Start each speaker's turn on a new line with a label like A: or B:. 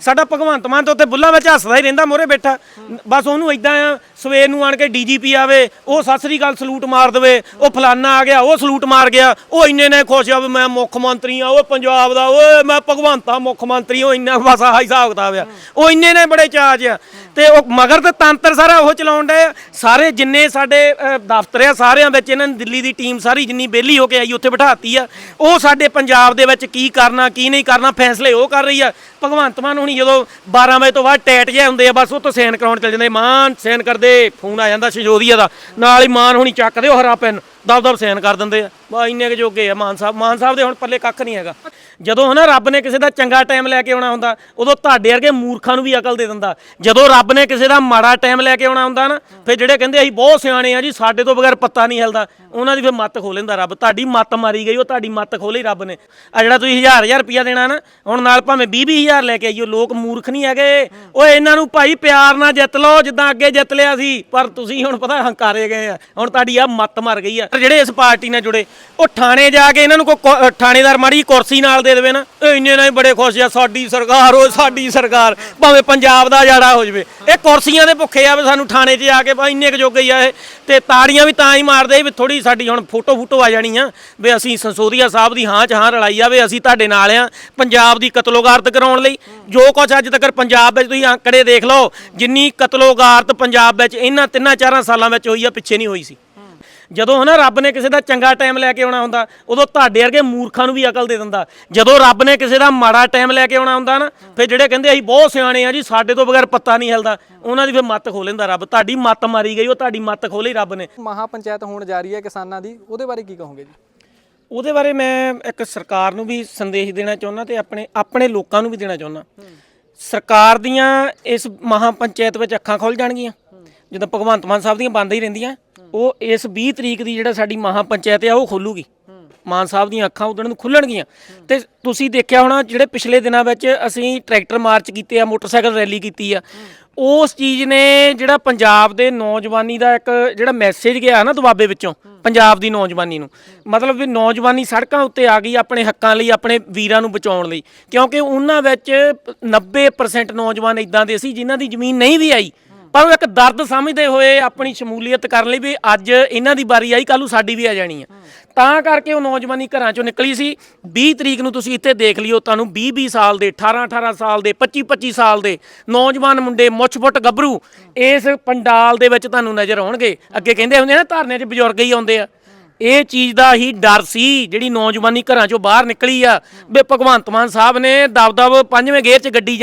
A: ਸਾਡਾ ਭਗਵੰਤ ਮਾਨ ਤਾਂ ਉੱਥੇ ਬੁੱਲਾਂ ਵਿੱਚ ਹੱਸਦਾ ਹੀ ਰਹਿੰਦਾ ਮੋਰੇ ਬੈਠਾ। ਬਸ ਉਹਨੂੰ ਇਦਾਂ ਆ, ਸਵੇਰ ਨੂੰ ਆਣ ਕੇ ਡੀਜੀਪੀ ਆਵੇ, ਉਹ ਸਤਿ ਸ੍ਰੀ ਅਕਾਲ ਸਲੂਟ ਮਾਰ ਦੇਵੇ, ਉਹ ਫਲਾਨਾ ਆ ਗਿਆ, ਉਹ ਸਲੂਟ ਮਾਰ ਗਿਆ, ਉਹ ਇੰਨੇ ਨੇ ਖੁਸ਼ ਆ ਵੀ ਮੈਂ ਮੁੱਖ ਮੰਤਰੀ ਆ, ਉਹ ਪੰਜਾਬ ਦਾ, ਓਏ ਮੈਂ ਭਗਵੰਤਾ ਮੁੱਖ ਮੰਤਰੀ, ਉਹ ਇੰਨਾ ਬਸ ਆਹ ਹਿਸਾਬ ਕਿਤਾਬ ਆ। ਉਹ ਇੰਨੇ ਨੇ ਬੜੇ ਚਾਜ ਆ। ਤੇ ਉਹ ਮਗਰ ਤੇ ਤੰਤਰ ਸਾਰਾ ਉਹ ਚਲਾਉਣ ਡਏ ਆ। ਸਾਰੇ ਜਿੰਨੇ ਸਾਡੇ ਅ, ਦਫ਼ਤਰ ਆ ਸਾਰਿਆਂ ਵਿੱਚ ਇਹਨਾਂ ਨੇ ਦਿੱਲੀ ਦੀ ਟੀਮ ਸਾਰੀ ਜਿੰਨੀ ਬੇਲੀ ਹੋ ਕੇ ਆਈ ਉੱਥੇ ਬਿਠਾਤੀ ਆ। ਉਹ ਸਾਡੇ ਪੰਜਾਬ ਦੇ ਵਿੱਚ ਕੀ ਕਰਨਾ ਕੀ ਨਹੀਂ ਕਰਨਾ ਫੈਸਲੇ ਉਹ ਕਰ ਰਹੀ ਆ। ਭਗਵੰਤ ਮਾਨ ਹੁਣੀ ਜਦੋਂ 12 ਵਜੇ ਤੋਂ ਬਾਅਦ ਟੈਟ ਜਿਹੇ ਹੁੰਦੇ ਆ ਬਸ ਉਹ ਤੋਂ ਸਾਈਨ ਕਰਾਉਣ ਚਲ ਜਾਂਦੇ। ਮਾਨ ਸਾਈਨ ਕਰਦੇ ਫੋਨ ਆ ਜਾਂਦਾ ਸ਼ਜੋਦੀਆ ਦਾ। ਨਾਲ ਹੀ ਮਾਨ ਹੁਣੀ ਚੱਕਦੇ ਉਹ ਹਰਾ ਪੈਨ ਦਬ ਦਬ ਸਾਈਨ ਕਰ ਦਿੰਦੇ ਆ। ਬਾ ਇੰਨੇ ਕੁ ਜੋਗੇ ਆ ਮਾਨ ਸਾਹਿਬ। ਮਾਨ ਸਾਹਿਬ ਦੇ ਹੁਣ ਪੱਲੇ ਕੱਖ ਨਹੀਂ ਹੈਗਾ। ਜਦੋਂ ਹਨਾ ਰੱਬ ਨੇ ਕਿਸੇ ਦਾ ਚੰਗਾ ਟਾਈਮ ਲੈ ਕੇ ਆਉਣਾ ਹੁੰਦਾ, ਉਦੋਂ ਤੁਹਾਡੇ ਵਰਗੇ ਮੂਰਖਾਂ ਨੂੰ ਵੀ ਅਕਲ ਦੇ ਦਿੰਦਾ। ਜਦੋਂ ਰੱਬ ਨੇ ਕਿਸੇ ਦਾ ਮਾੜਾ ਟਾਈਮ ਲੈ ਕੇ ਆਉਣਾ ਹੁੰਦਾ ਨਾ, ਫਿਰ ਜਿਹੜੇ ਕਹਿੰਦੇ ਅਸੀਂ ਬਹੁਤ ਸਿਆਣੇ ਆ ਜੀ, ਸਾਡੇ ਤੋਂ ਬਗੈਰ ਪੱਤਾ ਨਹੀਂ ਹਿਲਦਾ। ਉਹਨਾਂ ਦੀ ਫਿਰ ਮੱਤ ਖੋਲ ਲੈਂਦਾ ਰੱਬ। ਤੁਹਾਡੀ ਮੱਤ ਮਾਰੀ ਗਈ, ਉਹ ਤੁਹਾਡੀ ਮੱਤ ਖੋਲੀ ਰੱਬ ਨੇ। ਆ ਜਿਹੜਾ ਤੁਸੀਂ ਹਜ਼ਾਰ ਹਜ਼ਾਰ ਰੁਪਿਆ ਦੇਣਾ ਨਾ, ਹੁਣ ਨਾਲ ਭਾਵੇਂ 20 20 ਹਜ਼ਾਰ ਲੈ ਕੇ ਆਈਓ, ਲੋਕ ਮੂਰਖ ਨਹੀਂ ਹੈਗੇ। ਓਏ, ਇਹਨਾਂ ਨੂੰ ਭਾਈ ਪਿਆਰ ਨਾਲ ਜਿੱਤ ਲਓ, ਜਿੱਦਾਂ ਅੱਗੇ ਜਿੱਤ ਲਿਆ ਸੀ। ਪਰ ਤੁਸੀਂ ਹੁਣ ਪਤਾ ਹੰਕਾਰੇ ਗਏ ਆ। ਹੁਣ ਤੁਹਾਡੀ ਆ ਮੱਤ ਮਰ ਗਈ ਆ। ਜਿਹੜੇ ਇਸ ਪਾਰਟੀ ਨਾਲ ਜੁੜੇ ਉਹ ਥਾਣੇ ਜਾ ਕੇ ਇਹਨਾਂ ਨੂੰ ਕੋਈ ਕੁ- ਥਾਣੇਦਾਰ ਮਾੜੀ ਕੁਰਸੀ ਨਾਲ ਦੇ ਦੇਵੇ ਨਾ, ਇਹ ਇੰਨੇ ਨਾਲ ਬੜੇ ਖੁਸ਼ ਆ, ਸਾਡੀ ਸਰਕਾਰ ਹੋ ਸਾਡੀ ਸਰਕਾਰ, ਭਾਵੇਂ ਪੰਜਾਬ ਦਾ ਜਾੜਾ ਹੋ ਜਵੇ। ਇਹ ਕੁਰਸੀਆਂ ਦੇ ਭੁੱਖੇ ਆ ਵੀ ਸਾਨੂੰ ਥਾਣੇ 'ਚ ਜਾ ਕੇ ਬਾ ਇੰਨੇ ਕੁ ਜੋਗੇ ਹੀ ਆ ਇਹ। ਤੇ ਤਾੜੀਆਂ ਵੀ ਤਾਂ ਹੀ ਮਾਰਦੇ ਵੀ ਥੋੜੀ ਸਾਡੀ ਹੁਣ ਫੋਟੋ ਫੋਟੋ ਆ ਜਾਣੀ ਆ ਵੀ ਅਸੀਂ ਸੰਸੋਦੀਆ ਸਾਹਿਬ ਦੀ ਹਾਂ ਚ ਹਾਂ ਰਲਾਈ ਆ ਵੀ ਅਸੀਂ ਤੁਹਾਡੇ ਨਾਲ ਆ ਪੰਜਾਬ ਦੀ ਕਤਲੋਗਾਰਤ ਕਰਾਉਣ ਲਈ। ਜੋ ਕੁਝ ਅੱਜ ਤੱਕ ਪੰਜਾਬ ਵਿੱਚ ਤੁਸੀਂ ਅੰਕੜੇ ਦੇਖ ਲਓ, ਜਿੰਨੀ ਕਤਲੋਗਾਰਤ ਪੰਜਾਬ ਵਿੱਚ ਇਹਨਾਂ ਤਿੰਨਾਂ ਚਾਰਾਂ ਸਾਲਾਂ ਵਿੱਚ ਹੋਈ ਆ, ਪਿੱਛੇ ਨਹੀਂ ਹੋਈ ਸੀ। ਜਦੋਂ ਹਨਾ ਰੱਬ ਨੇ ਕਿਸੇ ਦਾ ਚੰਗਾ ਟਾਈਮ ਲੈ ਕੇ ਆਉਣਾ ਹੁੰਦਾ ਉਦੋਂ ਤੁਹਾਡੇ ਵਰਗੇ ਮੂਰਖਾਂ ਨੂੰ ਵੀ ਅਕਲ ਦੇ ਦਿੰਦਾ। ਜਦੋਂ ਰੱਬ ਨੇ ਕਿਸੇ ਦਾ ਮਾੜਾ ਟਾਈਮ ਲੈ ਕੇ ਆਉਣਾ ਹੁੰਦਾ ਨਾ ਫਿਰ ਜਿਹੜੇ ਕਹਿੰਦੇ ਅਸੀਂ ਬਹੁਤ ਸਿਆਣੇ ਆ ਜੀ ਸਾਡੇ ਤੋਂ ਬਗੈਰ ਪੱਤਾ ਨਹੀਂ ਹਿਲਦਾ ਉਹਨਾਂ ਦੀ ਫਿਰ ਮੱਤ ਖੋਲ ਲੈਂਦਾ ਰੱਬ। ਤੁਹਾਡੀ ਮੱਤ ਮਾਰੀ ਗਈ ਉਹ ਤੁਹਾਡੀ ਮੱਤ ਖੋਲੀ ਰੱਬ ਨੇ।
B: ਮਹਾ ਪੰਚਾਇਤ ਹੋਣ ਜਾ ਰਹੀ ਹੈ ਕਿਸਾਨਾਂ ਦੀ ਉਹਦੇ ਬਾਰੇ ਕੀ ਕਹੋਗੇ ਜੀ?
A: ਉਹਦੇ ਬਾਰੇ ਮੈਂ ਇੱਕ ਸਰਕਾਰ ਨੂੰ ਵੀ ਸੰਦੇਸ਼ ਦੇਣਾ ਚਾਹੁੰਦਾ ਤੇ ਆਪਣੇ ਆਪਣੇ ਲੋਕਾਂ ਨੂੰ ਵੀ ਦੇਣਾ ਚਾਹੁੰਦਾ। ਸਰਕਾਰ ਦੀਆਂ ਇਸ ਮਹਾ ਪੰਚਾਇਤ ਵਿੱਚ ਅੱਖਾਂ ਖੁੱਲ ਜਾਣਗੀਆਂ। ਜਦੋਂ ਭਗਵੰਤ ਮਾਨ ਸਾਹਿਬ ਦੀਆਂ ਬੰਦ ਹੀ ਰਹਿੰਦੀਆਂ ਉਹ ਇਸ 20 ਤਰੀਕ ਦੀ ਜਿਹੜਾ ਸਾਡੀ ਮਹਾ ਪੰਚਾਇਤ ਆ, ਉਹ ਖੋਲੂਗੀ। ਮਾਨ ਸਾਹਿਬ ਦੀਆਂ ਅੱਖਾਂ ਉਦੋਂ ਨੂੰ ਖੁੱਲਣਗੀਆਂ। ਤੇ ਤੁਸੀਂ ਦੇਖਿਆ ਹੋਣਾ, ਜਿਹੜੇ ਪਿਛਲੇ ਦਿਨਾਂ ਵਿੱਚ ਅਸੀਂ ਟਰੈਕਟਰ ਮਾਰਚ ਕੀਤੇ ਆ, ਮੋਟਰਸਾਈਕਲ ਰੈਲੀ ਕੀਤੀ ਆ, ਉਸ ਚੀਜ਼ ਨੇ ਜਿਹੜਾ ਪੰਜਾਬ ਦੇ ਨੌਜਵਾਨੀ ਦਾ ਇੱਕ ਜਿਹੜਾ ਮੈਸੇਜ ਗਿਆ ਨਾ ਦੁਆਬੇ ਵਿੱਚੋਂ, ਪੰਜਾਬ ਦੀ ਨੌਜਵਾਨੀ ਨੂੰ। ਮਤਲਬ ਵੀ ਨੌਜਵਾਨੀ ਸੜਕਾਂ ਉੱਤੇ ਆ ਗਈ ਆਪਣੇ ਹੱਕਾਂ ਲਈ, ਆਪਣੇ ਵੀਰਾਂ ਨੂੰ ਬਚਾਉਣ ਲਈ। ਕਿਉਂਕਿ ਉਹਨਾਂ ਵਿੱਚ 90% ਨੌਜਵਾਨ ਇਦਾਂ ਦੇ ਸੀ, ਜਿਨ੍ਹਾਂ ਦੀ ਜ਼ਮੀਨ ਨਹੀਂ ਵੀ ਆਈ। ਪਰ ਉਹ ਇੱਕ ਦਰਦ ਸਮਝਦੇ ਹੋਏ ਆਪਣੀ ਸ਼ਮੂਲੀਅਤ ਕਰਨ ਲਈ ਵੀ ਅੱਜ ਇਹਨਾਂ ਦੀ ਵਾਰੀ ਆਈ, ਕੱਲ੍ਹ ਸਾਡੀ ਵੀ ਆ ਜਾਣੀ ਆ। ਤਾਂ ਕਰਕੇ ਉਹ ਨੌਜਵਾਨੀ ਘਰਾਂ ਚੋਂ ਨਿਕਲੀ ਸੀ। 20 ਤਰੀਕ ਨੂੰ ਤੁਸੀਂ ਇੱਥੇ ਦੇਖ ਲਿਓ, ਤੁਹਾਨੂੰ 20 20 ਸਾਲ ਦੇ 18 18 ਸਾਲ ਦੇ 25 25 ਸਾਲ ਦੇ ਨੌਜਵਾਨ ਮੁੰਡੇ ਮੁੱਛ-ਫੁੱਟ ਗੱਭਰੂ ਇਸ ਪੰਡਾਲ ਦੇ ਵਿੱਚ ਤੁਹਾਨੂੰ ਨਜ਼ਰ ਆਉਣਗੇ। ਅੱਗੇ ਕਹਿੰਦੇ ਹੁੰਦੇ ਆ ਨਾ, ਧਰਨੇ 'ਚ ਬਜ਼ੁਰਗ ਹੀ ਆਉਂਦੇ ਆ। ਇਹ ਚੀਜ਼ ਦਾ ਹੀ ਡਰ ਸੀ, ਜਿਹੜੀ ਨੌਜਵਾਨੀ ਘਰਾਂ ਚੋਂ ਬਾਹਰ ਨਿਕਲੀ ਆ। ਵੀ ਭਗਵੰਤ ਮਾਨ ਸਾਹਿਬ ਨੇ ਦਬਦਬ ਪੰਜਵੇਂ ਗੇਅਰ 'ਚ ਗੱਡੀ